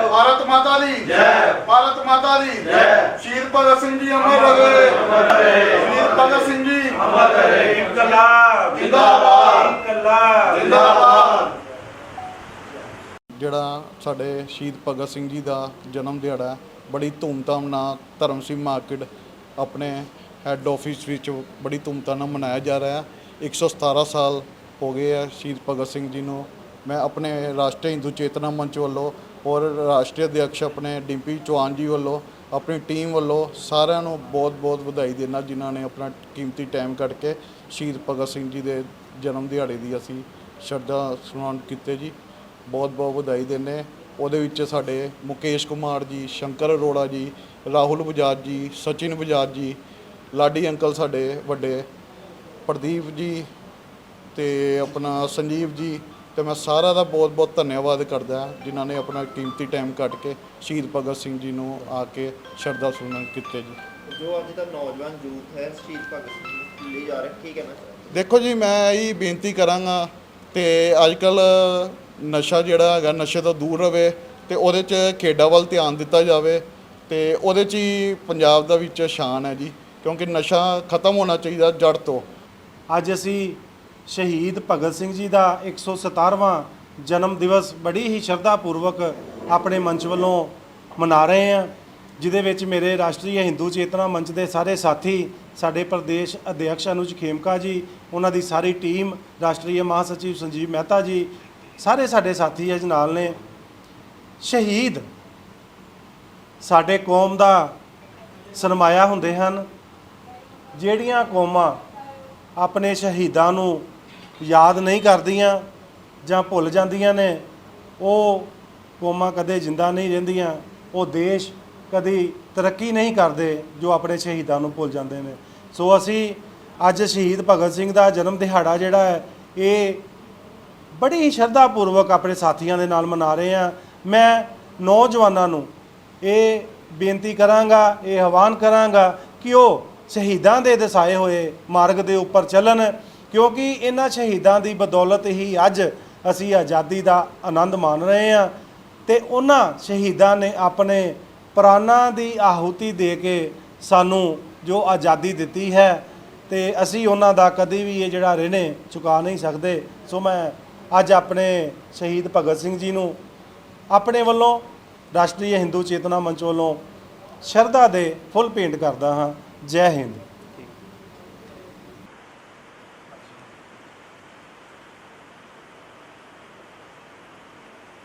ਭਾਰਤ ਮਾਤਾ ਦੀ। ਜੈ। ਭਾਰਤ ਮਾਤਾ ਦੀ। ਜੈ। ਸ਼ਹੀਦ ਭਗਤ ਸਿੰਘ ਜੀ ਅਮਰ ਰਹੇ। ਅਮਰ ਰਹੇ। ਸ਼ਹੀਦ ਭਗਤ ਸਿੰਘ ਜੀ। ਅਮਰ ਰਹੇ। ਇਨਕਲਾਬ ਜਿੰਦਾਬਾਦ। ਇਨਕਲਾਬ ਜਿੰਦਾਬਾਦ। ਜਿਹੜਾ ਸਾਡੇ ਸ਼ਹੀਦ ਭਗਤ ਸਿੰਘ ਜੀ ਦਾ ਜਨਮ ਦਿਹਾੜਾ ਬੜੀ ਧੂਮਧਾਮ ਨਾਲ ਧਰਮ ਸਿੰਘ ਮਾਰਕੀਟ ਆਪਣੇ ਹੈੱਡ ਆਫਿਸ ਵਿੱਚ ਬੜੀ ਧੂਮਧਾਮ ਨਾਲ ਮਨਾਇਆ ਜਾ ਰਿਹਾ ਹੈ। 117 ਸਾਲ ਹੋ ਗਏ ਆ ਸ਼ਹੀਦ ਭਗਤ ਸਿੰਘ ਜੀ ਨੂੰ। ਮੈਂ ਆਪਣੇ ਰਾਸ਼ਟਰੀ ਹਿੰਦੂ ਚੇਤਨਾ ਮੰਚ ਵੱਲੋਂ ਔਰ ਰਾਸ਼ਟਰੀ ਅਧਿਕਸ਼ ਆਪਣੇ ਡਿੰਪੀ ਚੌਹਾਨ ਜੀ ਵੱਲੋਂ, ਆਪਣੀ ਟੀਮ ਵੱਲੋਂ ਸਾਰਿਆਂ ਨੂੰ ਬਹੁਤ-ਬਹੁਤ ਵਧਾਈ ਦੇਣਾ ਜਿਨ੍ਹਾਂ ਨੇ ਆਪਣਾ ਕੀਮਤੀ ਟਾਈਮ ਕੱਢ ਕੇ ਸ਼ਹੀਦ ਭਗਤ ਸਿੰਘ ਜੀ ਦੇ ਜਨਮ ਦਿਹਾੜੇ ਦੀ ਅਸੀਂ ਸ਼ਰਧਾ ਸੁਨਾਨ ਕੀਤੇ ਜੀ। ਬਹੁਤ-ਬਹੁਤ ਵਧਾਈ ਦਿੰਦੇ ਉਹਦੇ ਵਿੱਚ ਸਾਡੇ ਮੁਕੇਸ਼ ਕੁਮਾਰ ਜੀ, ਸ਼ੰਕਰ ਅਰੋੜਾ ਜੀ, ਰਾਹੁਲ ਬਜਾਜ ਜੀ, ਸਚਿਨ ਬਜਾਜ ਜੀ, ਲਾਡੀ ਅੰਕਲ ਸਾਡੇ ਵੱਡੇ, ਪ੍ਰਦੀਪ ਜੀ ਤੇ ਆਪਣਾ ਸੰਜੀਵ ਜੀ ਤੇ ਮੈਂ ਸਾਰਾ ਦਾ ਬਹੁਤ-ਬਹੁਤ ਧੰਨਵਾਦ ਕਰਦਾ ਜਿਨ੍ਹਾਂ ਨੇ ਆਪਣਾ ਕੀਮਤੀ ਟਾਈਮ ਕੱਢ ਕੇ ਸ਼ਹੀਦ ਭਗਤ ਸਿੰਘ ਜੀ ਨੂੰ ਆ ਕੇ ਸ਼ਰਧਾ ਸੁਮਨ ਕੀਤੇ ਜੀ। ਜੋ ਅੱਜ ਦਾ ਨੌਜਵਾਨ ਯੂਥ ਹੈ ਸ਼ਹੀਦ ਭਗਤ ਸਿੰਘ ਲਈ ਜਾ ਰਿਹਾ ਕੀ ਕਹਿਣਾ ਚਾਹੁੰਦੇ ਦੇਖੋ ਜੀ ਮੈਂ ਇਹ ਬੇਨਤੀ ਕਰਾਂਗਾ ਤੇ ਅੱਜ ਕੱਲ ਨਸ਼ਾ ਜਿਹੜਾ ਹੈਗਾ ਨਸ਼ੇ ਤੋਂ ਦੂਰ ਰਵੇ ਤੇ ਉਹਦੇ 'ਚ ਖੇਡਾਂ ਵੱਲ ਧਿਆਨ ਦਿੱਤਾ ਜਾਵੇ ਤੇ ਉਹਦੇ 'ਚ ਹੀ ਪੰਜਾਬ ਦਾ ਵਿੱਚ ਸ਼ਾਨ ਹੈ ਜੀ ਕਿਉਂਕਿ ਨਸ਼ਾ ਖਤਮ ਹੋਣਾ ਚਾਹੀਦਾ ਜੜ ਤੋਂ। ਅੱਜ ਅਸੀਂ ਸ਼ਹੀਦ ਭਗਤ ਸਿੰਘ ਜੀ ਦਾ 117ਵਾਂ ਜਨਮ ਦਿਵਸ ਬੜੀ ਹੀ ਸ਼ਰਧਾ ਪੂਰਵਕ ਆਪਣੇ ਮੰਚ ਵੱਲੋਂ ਮਨਾ ਰਹੇ ਹਾਂ, ਜਿਹਦੇ ਵਿੱਚ ਮੇਰੇ ਰਾਸ਼ਟਰੀ ਹਿੰਦੂ ਚੇਤਨਾ ਮੰਚ ਦੇ ਸਾਰੇ ਸਾਥੀ, ਸਾਡੇ ਪ੍ਰਦੇਸ਼ ਅਧਿਕਸ਼ ਅਨੁਜ ਖੇਮਕਾ ਜੀ, ਉਹਨਾਂ ਦੀ ਸਾਰੀ ਟੀਮ, ਰਾਸ਼ਟਰੀ ਮਹਾਸਚਿਵ ਸੰਜੀਵ ਮਹਿਤਾ ਜੀ, ਸਾਰੇ ਸਾਡੇ ਸਾਥੀ ਅੱਜ ਨਾਲ ਨੇ। ਸ਼ਹੀਦ ਸਾਡੇ ਕੌਮ ਦਾ ਸਰਮਾਇਆ ਹੁੰਦੇ ਹਨ, ਜਿਹੜੀਆਂ ਕੌਮਾਂ ਆਪਣੇ ਸ਼ਹੀਦਾਂ ਨੂੰ ਯਾਦ ਨਹੀਂ ਕਰਦੀਆਂ ਜਾਂ ਭੁੱਲ ਜਾਂਦੀਆਂ ਨੇ, ਉਹ ਕੌਮਾਂ ਕਦੇ ਜਿੰਦਾ ਨਹੀਂ ਰਹਿੰਦੀਆਂ, ਉਹ ਦੇਸ਼ ਕਦੀ ਤਰੱਕੀ ਨਹੀਂ ਕਰਦੇ ਜੋ ਆਪਣੇ ਸ਼ਹੀਦਾਂ ਨੂੰ ਭੁੱਲ ਜਾਂਦੇ ਨੇ। ਸੋ ਅਸੀਂ ਅੱਜ ਸ਼ਹੀਦ ਭਗਤ ਸਿੰਘ ਦਾ ਜਨਮ ਦਿਹਾੜਾ ਜਿਹੜਾ ਹੈ, ਇਹ ਬੜੀ ਹੀ ਸ਼ਰਧਾ ਪੂਰਵਕ ਆਪਣੇ ਸਾਥੀਆਂ ਦੇ ਨਾਲ ਮਨਾ ਰਹੇ ਹਾਂ। ਮੈਂ ਨੌਜਵਾਨਾਂ ਨੂੰ ਇਹ ਬੇਨਤੀ ਕਰਾਂਗਾ, ਇਹ ਆਹਵਾਨ ਕਰਾਂਗਾ ਕਿ ਉਹ ਸ਼ਹੀਦਾਂ ਦੇ ਦਸਾਏ ਹੋਏ ਮਾਰਗ ਦੇ ਉੱਪਰ ਚੱਲਣ ਕਿਉਂਕਿ ਇਹਨਾਂ ਸ਼ਹੀਦਾਂ ਦੀ ਬਦੌਲਤ ਹੀ ਅੱਜ ਅਸੀਂ ਆਜ਼ਾਦੀ ਦਾ ਆਨੰਦ ਮਾਣ ਰਹੇ ਹਾਂ ਤੇ ਉਹਨਾਂ ਸ਼ਹੀਦਾਂ ਨੇ ਆਪਣੇ ਪ੍ਰਾਣਾਂ ਦੀ ਆਹੂਤੀ ਦੇ ਕੇ ਸਾਨੂੰ ਜੋ ਆਜ਼ਾਦੀ ਦਿੱਤੀ ਹੈ ਤੇ ਅਸੀਂ ਉਹਨਾਂ ਦਾ ਕਦੀ ਵੀ ਇਹ ਜਿਹੜਾ ਰਿਣੇ ਚੁਕਾ ਨਹੀਂ ਸਕਦੇ। ਸੋ ਮੈਂ ਅੱਜ ਆਪਣੇ ਸ਼ਹੀਦ ਭਗਤ ਸਿੰਘ ਜੀ ਨੂੰ ਆਪਣੇ ਵੱਲੋਂ ਰਾਸ਼ਟਰੀ ਹਿੰਦੂ ਚੇਤਨਾ ਮੰਚ ਵੱਲੋਂ ਸ਼ਰਧਾ ਦੇ ਫੁੱਲ ਭੇਂਟ ਕਰਦਾ ਹਾਂ। ਜੈ ਹਿੰਦ।